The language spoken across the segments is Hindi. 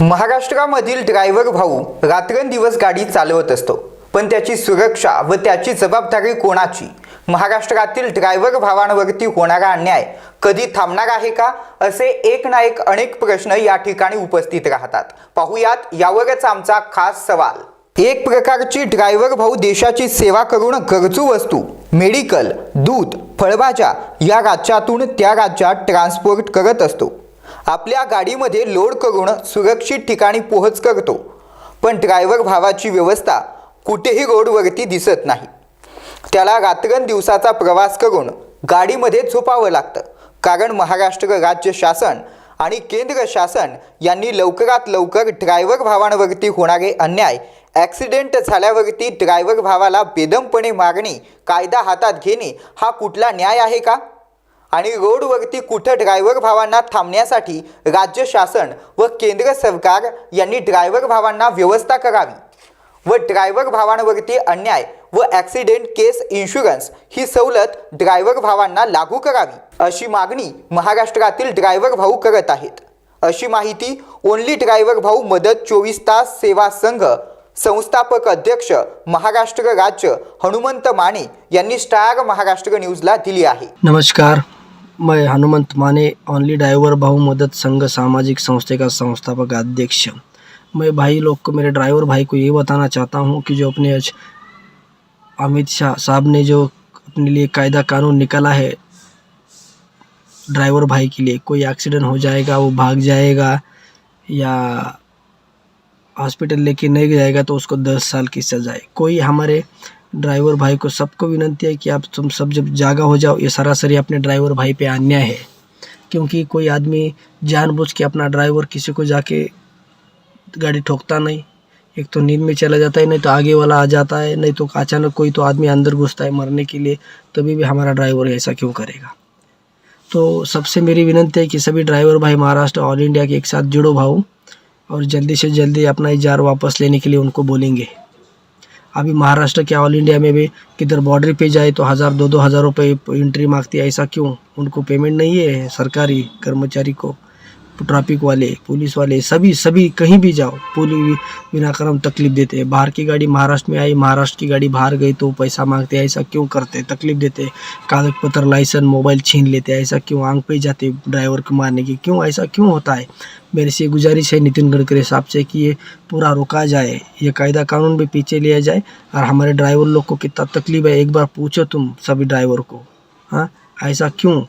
महाराष्ट्रामधील ड्रायव्हर भाऊ रात्रंदिवस गाडी चालवत असतो. पण त्याची सुरक्षा व त्याची जबाबदारी कोणाची? महाराष्ट्रातील ड्रायव्हर भावांवरती होणारा अन्याय कधी थांबणार आहे का? असे एक ना एक अनेक प्रश्न या ठिकाणी उपस्थित राहतात. पाहुयात यावरच आमचा खास सवाल. एक प्रकारची ड्रायव्हर भाऊ देशाची सेवा करून गरजू वस्तू मेडिकल दूध फळभाज्या या राज्यातून त्या राज्यात ट्रान्सपोर्ट करत असतो. आपल्या गाडीमध्ये लोड करून सुरक्षित ठिकाणी पोहोच करतो. पण ड्रायव्हर भावाची व्यवस्था कुठेही रोडवरती दिसत नाही. त्याला रात्रंदिवसाचा प्रवास करून गाडीमध्ये झोपावं लागतं. कारण महाराष्ट्र राज्य शासन आणि केंद्र शासन यांनी लवकरात लवकर ड्रायव्हर भावांवरती होणारे अन्याय ॲक्सिडेंट झाल्यावरती ड्रायव्हर भावाला बेदमपणे मागणे कायदा हातात घेणे हा कुठला न्याय आहे का? आणि रोडवरती कुठं ड्रायव्हर भावांना थांबण्यासाठी राज्य शासन व केंद्र सरकार यांनी ड्रायव्हर भावांना व्यवस्था करावी व ड्रायव्हर भावांवरती अन्याय व ॲक्सिडेंट केस इन्शुरन्स ही सवलत ड्रायव्हर भावांना लागू करावी अशी मागणी महाराष्ट्रातील ड्रायव्हर भाऊ करत आहेत. अशी माहिती ओनली ड्रायव्हर भाऊ मदत चोवीस तास सेवा संघ संस्थापक अध्यक्ष महाराष्ट्र राज्य हनुमंत माने यांनी स्टार महाराष्ट्र न्यूजला दिली आहे. नमस्कार. मैं हनुमंत माने ओनली ड्राइवर बहु मदद संघ सामाजिक संस्थे का संस्थापक अध्यक्ष। मैं भाई लोग को, मेरे ड्राइवर भाई को ये बताना चाहता हूँ कि जो अपने अमित शाह साहब ने जो अपने लिए कायदा कानून निकाला है ड्राइवर भाई के लिए, कोई एक्सीडेंट हो जाएगा, वो भाग जाएगा या हॉस्पिटल लेके नहीं जाएगा तो उसको दस साल की सज़ा है। कोई हमारे ड्राइवर भाई को सबको विनंती है कि आप तुम सब जब जागा हो जाओ, ये सरासरी अपने ड्राइवर भाई पे अन्याय है। क्योंकि कोई आदमी जानबूझ के अपना ड्राइवर किसी को जाके गाड़ी ठोकता नहीं। एक तो नींद में चला जाता है, नहीं तो आगे वाला आ जाता है, नहीं तो अचानक कोई तो आदमी अंदर घुसता है मरने के लिए, तभी भी हमारा ड्राइवर ऐसा क्यों करेगा? तो सबसे मेरी विनंती है कि सभी ड्राइवर भाई महाराष्ट्र ऑल इंडिया के एक साथ जुड़ो भाऊ, और जल्दी से जल्दी अपना इजार वापस लेने के लिए उनको बोलेंगे। अभी महाराष्ट्र के ऑल इंडिया में भी किधर बॉर्डर पे जाए तो हज़ार दो दो हज़ार रुपये एंट्री मांगती है, ऐसा क्यों? उनको पेमेंट नहीं है सरकारी कर्मचारी को। ट्रैफ़िक वाले पुलिस वाले, सभी सभी कहीं भी जाओ पुलिस बिना कर्म तकलीफ़ देते हैं। बाहर की गाड़ी महाराष्ट्र में आई, महाराष्ट्र की गाड़ी बाहर गई तो पैसा मांगते हैं, ऐसा क्यों करते तकलीफ़ देते कागज़ पत्र लाइसेंस मोबाइल छीन लेते ऐसा क्यों? आँख पे जाते ड्राइवर को मारने की। क्यों? ऐसा क्यों होता है? मेरे से गुजारिश है नितिन गडकरी साहब से कि ये पूरा रोका जाए, ये कायदा कानून भी पीछे लिया जाए और हमारे ड्राइवर लोग को कितना तकलीफ़ है, एक बार पूछो तुम सभी ड्राइवर को। हाँ? ऐसा क्यों?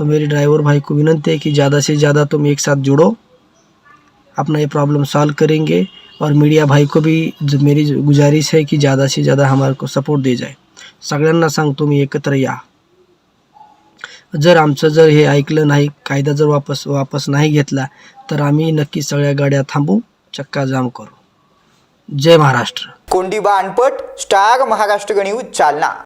तो मेरे ड्राइवर भाई को विनंती है कि ज़्यादा से ज़्यादा तुम एक साथ जुड़ो, अपना ये प्रॉब्लम सॉल्व करेंगे और मीडिया भाई को भी मेरी गुजारिश है कि ज़्यादा से ज़्यादा हमारे को सपोर्ट दे जाए। सगळ्यांना सांग तुम्ही एकत्र या। जर आमचं जर हे ऐकलं नाही, कायदा जर वापस वापस नाही घेतला, तर आम्ही नक्की सगळ्या गाड्या थांबू, चक्का जाम करू. जय Maharashtra. Kondiba Anpat, star Maharashtra news Jalna